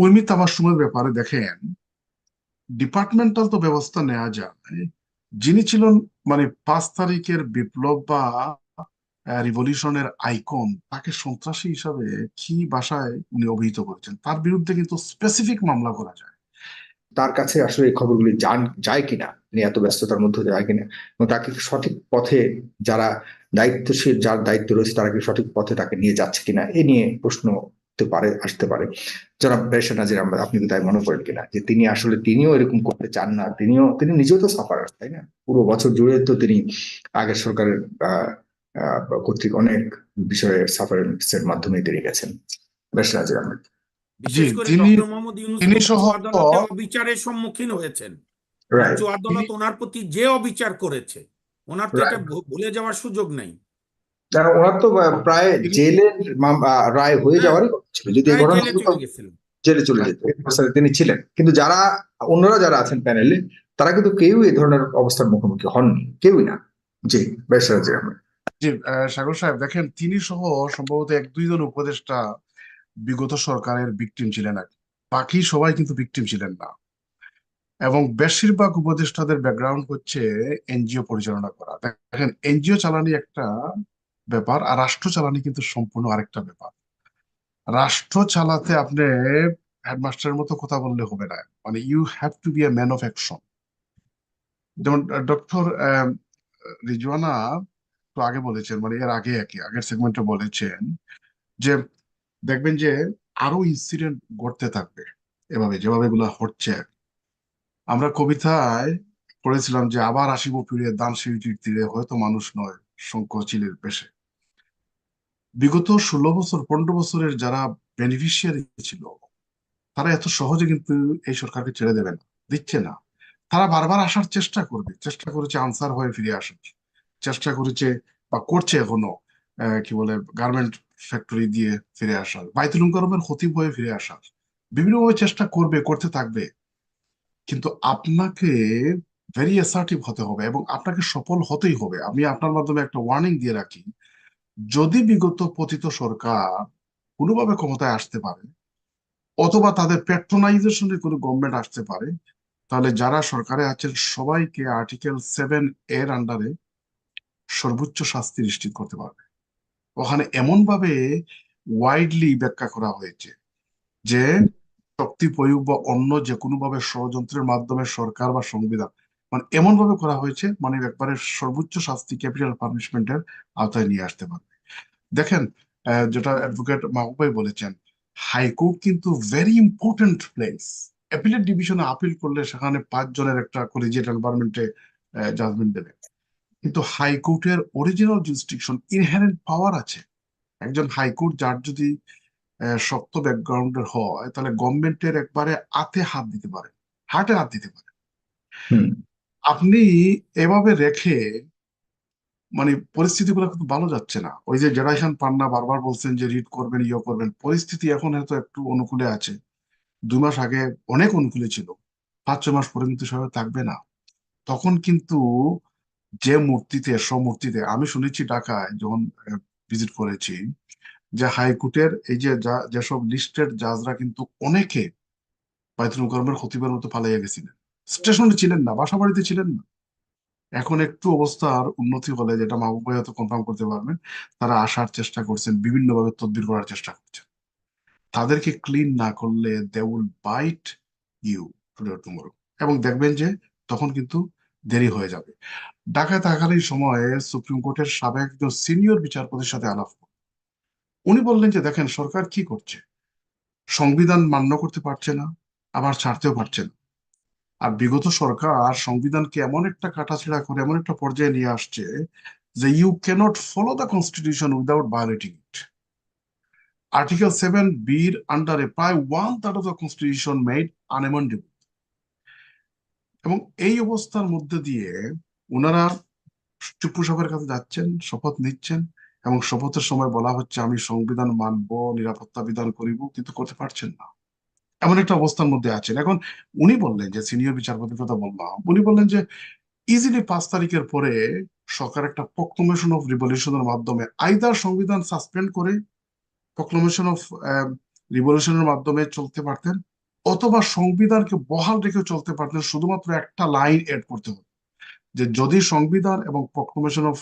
উর্মি তাবাসুমের ব্যাপারে দেখেন ডিপার্টমেন্টাল তো ব্যবস্থা নেওয়া যায়, যিনি ছিলেন মানে পাঁচ তারিখের বিপ্লব বা রিভলিউশনের আইকন তাকে সন্ত্রাসী হিসাবে কি ভাষায় উনি অভিহিত করেছেন? তার বিরুদ্ধে কিন্তু স্পেসিফিক মামলা করা যায়। তার কাছে আসলে এই খবরগুলি যান যায় কিনা? এত ব্যস্ততার মধ্যে যায় কিনা? এবং তাকে সঠিক পথে যারা দায়িত্বশীল, যার দায়িত্ব রয়েছে, তারা কি সঠিক পথে তাকে নিয়ে যাচ্ছে কিনা? এ নিয়ে প্রশ্ন হতে পারে আসতে পারে। যারা পেশা নাজির আমরা আপনি কি তাই মনে করেন কিনা? যে তিনি আসলে তিনিও এরকম করতে চান না তিনিও তিনি নিজেও তো সাফার তাই না? পুরো বছর জুড়ে তো তিনি আগের সরকারের আহ আহ, কর্তৃক অনেক বিষয়ে সাফারের মাধ্যমে তিনি গেছেন। পেশা নাজির আহমেদ। তিনি- সহ অবিচারের সম্মুখীন হয়েছেন। রাইট আদালত ওনার প্রতি যে অবিচার করেছে ওনার তো এটা ভুলে যাওয়ার সুযোগ নেই। কারণ ওনার তো প্রায় জেলের রায় হয়ে হ্যাঁ। যাওয়ারই ছিল। যদি এই ঘটনা জেলে চলে চলে যেত তিনি ছিলেন। কিন্তু যারা অন্যরা যারা আছেন প্যানেলে তারা কিন্তু কেউ এই ধরনের অবস্থার মুখোমুখি হননি। কেউই না। জি আহমেদ। জি সাগর সাহেব দেখেন তিনি সহ সম্ভবত এক দুইজন উপদেষ্টা বিগত সরকারের ভিকটিম ছিলেন আর কি। বাকি সবাই কিন্তু ভিকটিম ছিলেন না। এবং বেশিরভাগ উপদেষ্টাদের ব্যাকগ্রাউন্ড হচ্ছে এনজিও পরিচালনা করা। দেখেন এনজিও চালানি একটা ব্যাপার, আর রাষ্ট্র চালানি কিন্তু সম্পূর্ণ আরেকটা ব্যাপার। রাষ্ট্র চালাতে আপনি হেডমাস্টারের মতো কথা বললে হবে না। মানে you have to be a man of action যেমন ডক্টর রিজওয়ানা তো আগে বলেছেন মানে এর আগে একই, আগের সেগমেন্টে বলেছেন যে, দেখবেন যে আরও ইনসিডেন্ট ঘটতে থাকবে এভাবে, যেভাবে এগুলো হচ্ছে। আমরা কবিতায় পড়েছিলাম যে, আবার আসিব ফিরে দান সিঁড়িটির তীরে, হয়তো মানুষ নয় শঙ্খ চিলের পেশে বিগত ষোলো বছর, পনেরো বছরের যারা বেনিফিশিয়ারি ছিল, তারা এত সহজে কিন্তু এই সরকারকে ছেড়ে দেবে না, দিচ্ছে না। তারা বারবার আসার চেষ্টা করবে, চেষ্টা করেছে আনসার হয়ে ফিরে আসার। চেষ্টা করেছে বা করছে এখনও কি বলে গার্মেন্ট ফ্যাক্টরি দিয়ে ফিরে আসার, বাইতুল মুকাররমের খতিব হয়ে ফিরে আসার। বিভিন্নভাবে চেষ্টা করবে, করতে থাকবে। কিন্তু আপনাকে ভেরি অ্যাসার্টিভ হতে হবে এবং আপনাকে সফল হতেই হবে। আমি আপনার মাধ্যমে একটা ওয়ার্নিং দিয়ে রাখি যদি বিগত পতিত সরকার কোনোভাবে ক্ষমতায় আসতে পারে, অথবা তাদের প্যাট্রোনাইজেশনে কোনো গভর্নমেন্ট আসতে পারে, তাহলে যারা সরকারে আছেন সবাইকে আর্টিকেল সেভেন এর আন্ডারে সর্বোচ্চ শাস্তি নিশ্চিত করতে পারবে। ওখানে এমন ভাবে ওয়াইডলি ব্যাখ্যা করা হয়েছে যে শক্তি প্রয়োগ বা অন্য যে কোনোভাবে ষড়যন্ত্রের মাধ্যমে সরকার বা সংবিধান মানে এমন ভাবে করা হয়েছে মানে একবারে সর্বোচ্চ শাস্তি ক্যাপিটাল পানিশমেন্টের আওতায় নিয়ে আসতে পারবে। দেখেন যেটা অ্যাডভোকেট মাহবুব ভাই বলেছেন, হাইকোর্ট কিন্তু ভেরি ইম্পর্টেন্ট প্লেস অ্যাপিলেট ডিভিশনে আপিল করলে সেখানে পাঁচ জনের একটা কলেজিয়েট এনভায়রনমেন্টে জাজমেন্ট দেবে। কিন্তু হাইকোর্টের অরিজিনাল জুরিসডিকশন ইনহেরেন্ট পাওয়ার আছে। একজন হাইকোর্ট যার যদি শক্ত ব্যাকগ্রাউন্ডের হয়, তাহলে গভর্নমেন্টের একবারে আতে হাত দিতে পারে হার্টে হাত দিতে পারে। আপনি এভাবে রেখে মানে পরিস্থিতিগুলো কিন্তু ভালো যাচ্ছে না। ওই যে জেনারেশন পান্না বারবার বলছেন যে রিড করবেন ইয়ে করবেন, পরিস্থিতি এখন হয়তো একটু অনুকূলে আছে। দুই মাস আগে অনেক অনুকূলে ছিল, পাঁচ ছ মাস পরে কিন্তু সেভাবে থাকবে না। তখন কিন্তু যে মূর্তিতে স্বমূর্তিতে আমি শুনেছি ঢাকায় যখন ভিজিট করেছি, যে হাইকোর্টের এই যে যেসব লিস্টেড জাজরা কিন্তু অনেকে বাইতুল খতিবের মতো পালাইয়া গেছিলেন। স্টেশনে ছিলেন না বাসা বাড়িতে ছিলেন না। এখন একটু অবস্থার উন্নতি হলে যেটা মাহবুব ভাই হয়তো কনফার্ম করতে পারবেন, তারা আসার চেষ্টা করছেন, বিভিন্নভাবে তদবির করার চেষ্টা করছেন। তাদেরকে ক্লিন না করলে they will bite you today এবং দেখবেন যে তখন কিন্তু দেরি হয়ে যাবে। ঢাকায় থাকারই সময়ে সুপ্রিম কোর্টের সাবেক একজন সিনিয়র বিচারপতির সাথে আলাপ। উনি বললেন যে, দেখেন, সরকার কি করছে? সংবিধান মান্য করতে পারছে না, আবার ছাড়তেও পারছে না। আর বিগত সরকার সংবিধানকে এমন একটা কাটাছেড়া করে এমন একটা পর্যায়ে নিয়ে আসছে যে you cannot follow the constitution without violating it article seven বির আন্ডারে প্রায় one third of the constitution made unamendable এবং এই অবস্থার মধ্যে দিয়ে ওনারা চুপ্পু সাহেবের কাছে যাচ্ছেন, শপথ নিচ্ছেন এবং শপথের সময় বলা হচ্ছে, আমি সংবিধান মানব, নিরাপত্তা বিধান করিব। কিন্তু করতে পারছেন না। এমন একটা অবস্থার মধ্যে আছেন। এখন উনি বললেন যে, সিনিয়র বিচারপতির কথা বললাম উনি বললেন যে ইজিলি পাঁচ তারিখের পরে সরকার একটা প্রক্লমেশন অফ রিভলিউশনের মাধ্যমে আইদার সংবিধান সাসপেন্ড করে প্রক্লমেশন অফ রিভলিউশনের মাধ্যমে চলতে পারতেন, অথবা সংবিধানকে বহাল রেখে চলতে পারতেন, শুধুমাত্র একটা লাইন এড করতে হতো যে, যদি সংবিধান এবং প্রক্লেমেশন অফ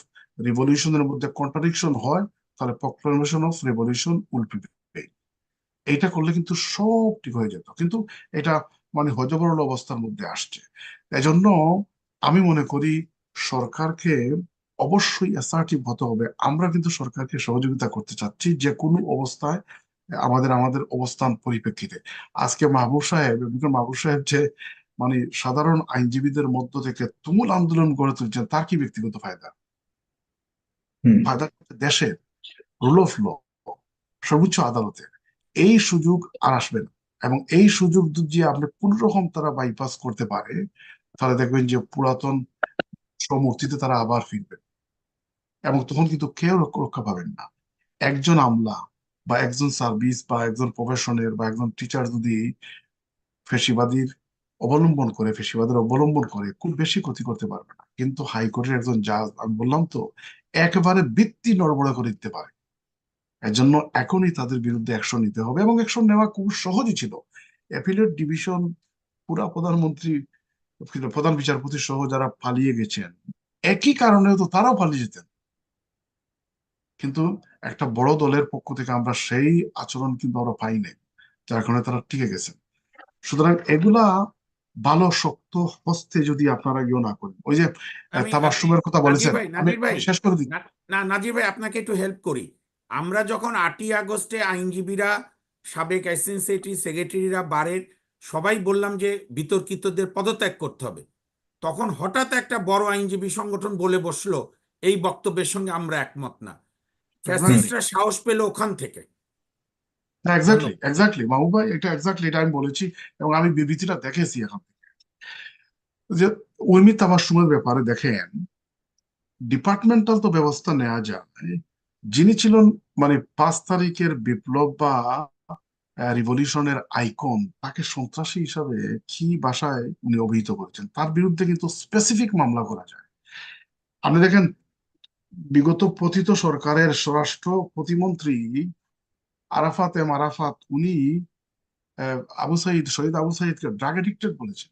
রিভলিউশনের মধ্যে কন্ট্রাডিকশন হয়, তাহলে প্রক্লেমেশন অফ রিভলিউশন উইল এইটা করলে কিন্তু সব ঠিক হয়ে যেত। কিন্তু এটা মানে হজবরল অবস্থার মধ্যে আসছে। এজন্য আমি মনে করি সরকারকে অবশ্যই অ্যাসার্টিভ হতে হবে। আমরা কিন্তু সরকারকে সহযোগিতা করতে চাচ্ছি যে কোনো অবস্থায় আমাদের আমাদের অবস্থান পরিপ্রেক্ষিতে। আজকে মাহবুব সাহেব এবং মাহবুব সাহেব যে মানে সাধারণ আইনজীবীদের মধ্য থেকে তুমুল আন্দোলন গড়ে তুলছেন তার কি ব্যক্তিগত ফায়দা? ফায়দা দেশের রুল অফ ল সর্বোচ্চ আদালতে এই সুযোগ আর আসবে না। এবং এই সুযোগ যদি আপনি কোন রকম তারা বাইপাস করতে পারে, তাহলে দেখবেন যে পুরাতন সমূর্তিতে তারা আবার ফিরবে। এবং তখন কিন্তু কেউ রক্ষা পাবেন না। একজন আমলা বা একজন সার্ভিস বা একজন প্রফেশনের বা একজন টিচার যদি ফেসিবাদীর অবলম্বন করে, ফেসিবাদের অবলম্বন করে, খুব বেশি ক্ষতি করতে পারবে না। কিন্তু হাইকোর্টের একজন জাজ আমি বললাম তো, একেবারে বৃত্তি নড়বড়ে করে দিতে পারে। এজন্য এখনই তাদের বিরুদ্ধে অ্যাকশন নিতে হবে এবং অ্যাকশন নেওয়া খুব সহজই ছিল। অ্যাপিলেট ডিভিশন পুরা প্রধানমন্ত্রী প্রধান বিচারপতি সহ যারা পালিয়ে গেছেন একই কারণে তো তারাও পালিয়ে যেতেন। কিন্তু একটা বড় দলের পক্ষ থেকে আমরা সেই আচরণ কিন্তু আমরা পাই নাই যার কারণে তারা টিকে গেছেন। সুতরাং এগুলা ভালো শক্ত হস্তে যদি আপনারা ইয়ে না করেন ওই যে তাবাসুমের কথা বলেছেন। শেষ করে দিই। না না নাজির ভাই আপনাকে একটু হেল্প করি। আমরা যখন আটই আগস্টে আইনজীবীরা সাবেক অ্যাসিস্ট্যান্ট সেক্রেটারিরা বারের সবাই বললাম যে বিতর্কিতদের পদত্যাগ করতে হবে। তখন হঠাৎ একটা বড় আইনজীবী সংগঠন বলে বসল এই বক্তব্যের সঙ্গে আমরা একমত না। ফ্যাসিস্টরা সাহস পেল ওখান থেকে। এক্স্যাক্টলি এক্স্যাক্টলি ভাই এটা এক্স্যাক্টলি এটা আমি বলেছি এবং আমি বিবৃতিটা দেখেছি এখন থেকে। যে উর্মি তাবাসসুমের ব্যাপারে দেখেন ডিপার্টমেন্টাল তো ব্যবস্থা নেওয়া যায় যিনি ছিলেন মানে পাঁচ তারিখের বিপ্লব বা রিভলিউশনের আইকন তাকে সন্ত্রাসী হিসাবে কি ভাষায় উনি অভিহিত করেছেন? তার বিরুদ্ধে কিন্তু স্পেসিফিক মামলা করা যায়। আপনি দেখেন, বিগত পতিত সরকারের স্বরাষ্ট্র প্রতিমন্ত্রী আরাফাত এম আরাফাত, উনি আবু সাইদ শহীদ আবু সাইদকে ড্রাগ এডিক্টেড বলেছেন।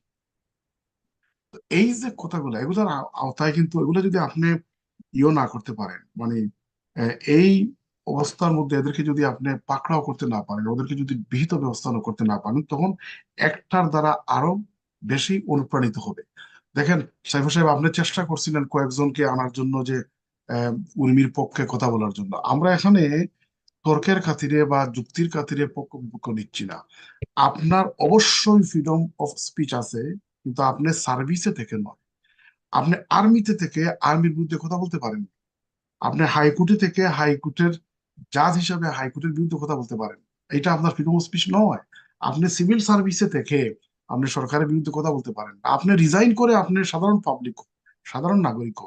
এই যে কথাগুলো, এগুলোর আও- আওতায় কিন্তু, এগুলো যদি আপনি ইয়ে না করতে পারেন মানে এই অবস্থার মধ্যে এদেরকে যদি আপনি পাকড়াও করতে না পারেন, ওদেরকে যদি বিহিত ব্যবস্থা করতে না পারেন, তখন একটার দ্বারা আরও বেশি অনুপ্রাণিত হবে। দেখেন সাইফুর সাহেব, আপনি চেষ্টা করছিলেন কয়েকজনকে আনার জন্য যে উর্মির পক্ষে কথা বলার জন্য। আমরা এখানে তর্কের খাতিরে বা যুক্তির খাতিরে পক্ষ নিচ্ছি না। আপনার অবশ্যই ফ্রিডম অফ স্পিচ আছে, কিন্তু আপনি সার্ভিসে থেকে নয়। আপনি আর্মিতে থেকে আর্মির বিরুদ্ধে কথা বলতে পারেন। আপনি হাইকোর্টে থেকে হাইকোর্টের জাজ হিসাবে হাইকোর্টের বিরুদ্ধে কথা বলতে পারেন। এটা আপনার ফ্রিডম অফ স্পিচ নয়। আপনি সিভিল সার্ভিসে থেকে আপনি সরকারের বিরুদ্ধে কথা বলতে পারেন। আপনি রিজাইন করে আপনি সাধারণ পাবলিক সাধারণ নাগরিক